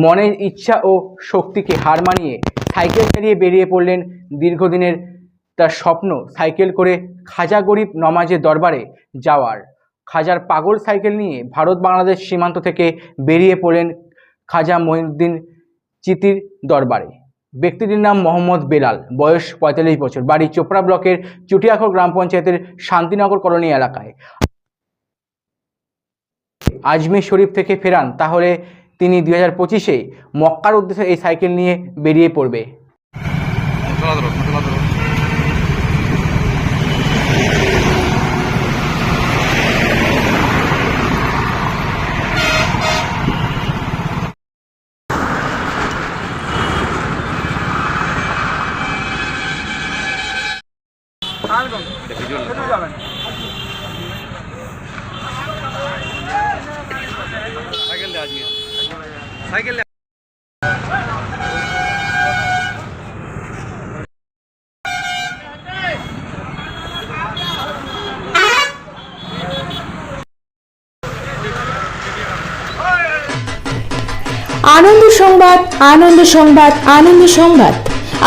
মনের ইচ্ছা ও শক্তিকে হার মানিয়ে সাইকেল চালিয়ে বেরিয়ে পড়লেন দীর্ঘদিনের তার স্বপ্ন, সাইকেল করে খাজা গরিব নমাজের দরবারে যাওয়ার। খাজার পাগল সাইকেল নিয়ে ভারত বাংলাদেশ সীমান্ত থেকে বেরিয়ে পড়লেন খাজা মহিউদ্দিন চিতির দরবারে। ব্যক্তিটির নাম মোহাম্মদ বেলাল, বয়স পঁয়তাল্লিশ বছর, বাড়ি চোপড়া ব্লকের চুটিয়াখর গ্রাম পঞ্চায়েতের শান্তিনগর কলোনি এলাকায়। আজমির শরীফ থেকে ফেরান, তাহলে তিনি দুই হাজার পঁচিশে মক্কার উদ্দেশ্যে এই সাইকেল নিয়ে বেরিয়ে পড়বে। সাইকেল আনন্দ সংবাদ আনন্দ সংবাদ আনন্দ সংবাদ।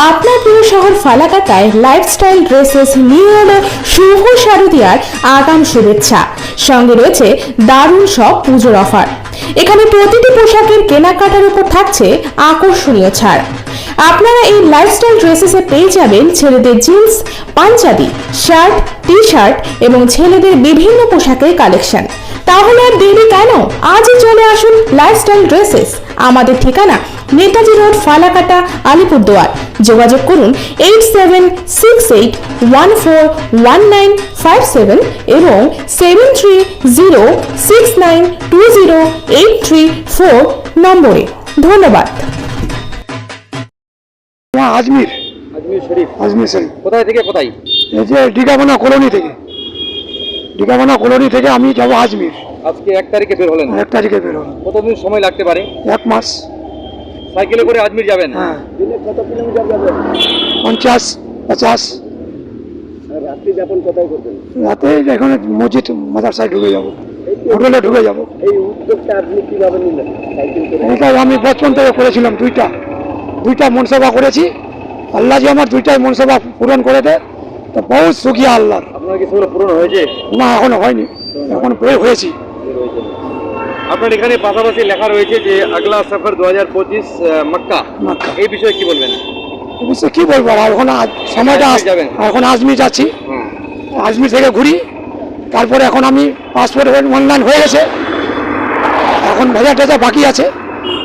আপনার প্রিয় শহর ফালাকাটায় লাইফস্টাইল ড্রেসেস নিয়ে এলো শুভ শারদীয়ার আগাম শুভেচ্ছা। সঙ্গে রয়েছে দারুণ সব পুজোর অফার এখানে প্রতিটি পোশাকের কেনাকাটার উপর থাকছে আকর্ষণীয় ছাড়। আপনারা এই লাইফস্টাইল ড্রেসেসে পেয়ে যাবেন ছেলেদের jeans Punjabi shirt T shirt এবং ছেলেদের বিভিন্ন পোশাকের কালেকশন তাহলে আর দেরি কেন? আজই চলে আসুন লাইফস্টাইল ড্রেসেস আমাদের ঠিকানা নেতাজি রোড ফালাকাটা আলিপুরদুয়ার। যোগাযোগ করুন eight seven six eight one four one nine five seven এবং seven three zero six nine two zero eight three four নম্বরে। ধন্যবাদ। আজমির। আজমির শরীফ। আজমির শরীফ। কোথায় থেকে কোথায়? এই যে ডিগাবানা কলোনি থেকে। ডিগাবানা কলোনি থেকে আমি যাব আজমির। আজকে এক তারিখে বের হলেন। এক তারিখে বেরোন কতদিন সময় লাগতে পারে? এক মাস। সাইকেলে করে আজমির যাবেন। হ্যাঁ। দিনে কত কিলোমিটার যাবেন? পঞ্চাশ পঞ্চাশ রাত্রি যাপন কোথায় করবেন? রাতে এখানে মসজিদ মাদ্রাসায় ঢুকে যাব। হোটেলে ঢুকে যাব। এই উদ্যোগটা আপনি কীভাবে নিলেন? এটা আমি বচপন থেকে করেছিলাম দুইটা। দুইটা মনসভা করেছি। আল্লাহ যে আমার দুইটাই মনসভা পূরণ করে দেয় তো বহুত সুখিয়া আল্লাহ আপনার কি সেগুলো পূরণ হয়েছে? না এখনও হয়নি। এখন বের হয়েছি। আপনার এখানে পাশাপাশি লেখা রয়েছে যে আগলা সফর দু হাজার পঁচিশ মক্কা। এই বিষয়ে কি বলবেন? অবশ্য কি বলব? আর এখন আজ- সময়টা যাবেন? এখন আজমির যাচ্ছি। হুম। আজমির থেকে ঘুরি। তারপরে এখন আমি পাসপোর্ট অনলাইন হয়ে গেছে। এখন ভেজা টেজা বাকি আছে।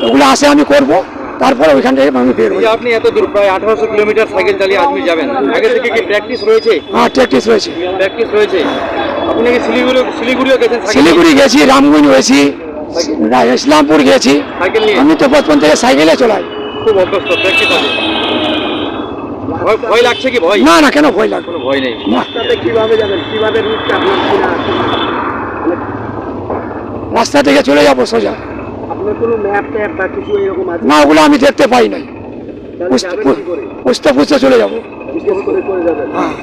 ওগুলো আসে আমি করব। তারপরে ওইখান থেকে আমি বের হই। আপনি এত দূর প্রায় আঠারোশো কিলোমিটার সাইকেল চালিয়ে আজমির যাবেন। আগে থেকে কি প্র্যাকটিস রয়েছে? হ্যাঁ প্র্যাকটিস রয়েছে। প্র্যাকটিস রয়েছে। আপনি কি শিলিগুড়ি শিলিগুড়িও গেছেন? শিলিগুড়ি গেছি রামগঞ্জ হয়েছি রা- ইসলামপুর গেছি। আমি তো বচপন থেকে সাইকেলে চলাই। খুব ভয় লাগছে কি? ভয়? না না কেন ভয় লাগবে ভয় নেই। না। কীভাবে যাবেন? কীভাবে রুটটা রাস্তা থেকে চলে যাব সোজা। না ওগুলো আমি দেখতে পাই নাই। বুঝতে বুঝতে চলে যাব। হ্যাঁ।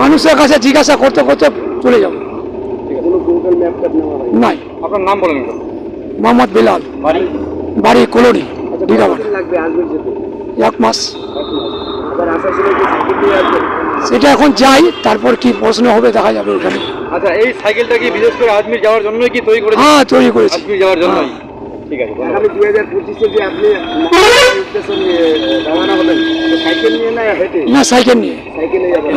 মানুষের কাছে জিজ্ঞাসা করতে করতে চলে যাব। কোনো গুগল ম্যাপ ট্যাপ নেওয়া হয় নাই। আপনার নাম বলেন মোহাম্মদ বিলাল। বাড়ি? কলোনি আচ্ছা দীঘাবান কতদিন লাগবে আসবেন যেতে? এক মাস। সেটা এখন যাই তারপর কি প্রশ্ন হবে দেখা যাবে ওখানে। আচ্ছা এই সাইকেলটা কি বিশেষ করে আজমির যাওয়ার জন্যই কি তৈরি করেছেন? হ্যাঁ তৈরি করেছি। আজমির যাওয়ার জন্যই। ঠিক আছে আগামী দুই হাজার পঁচিশে যে আপনি না হেঁটে? না সাইকেল নিয়ে। যাব যাবেন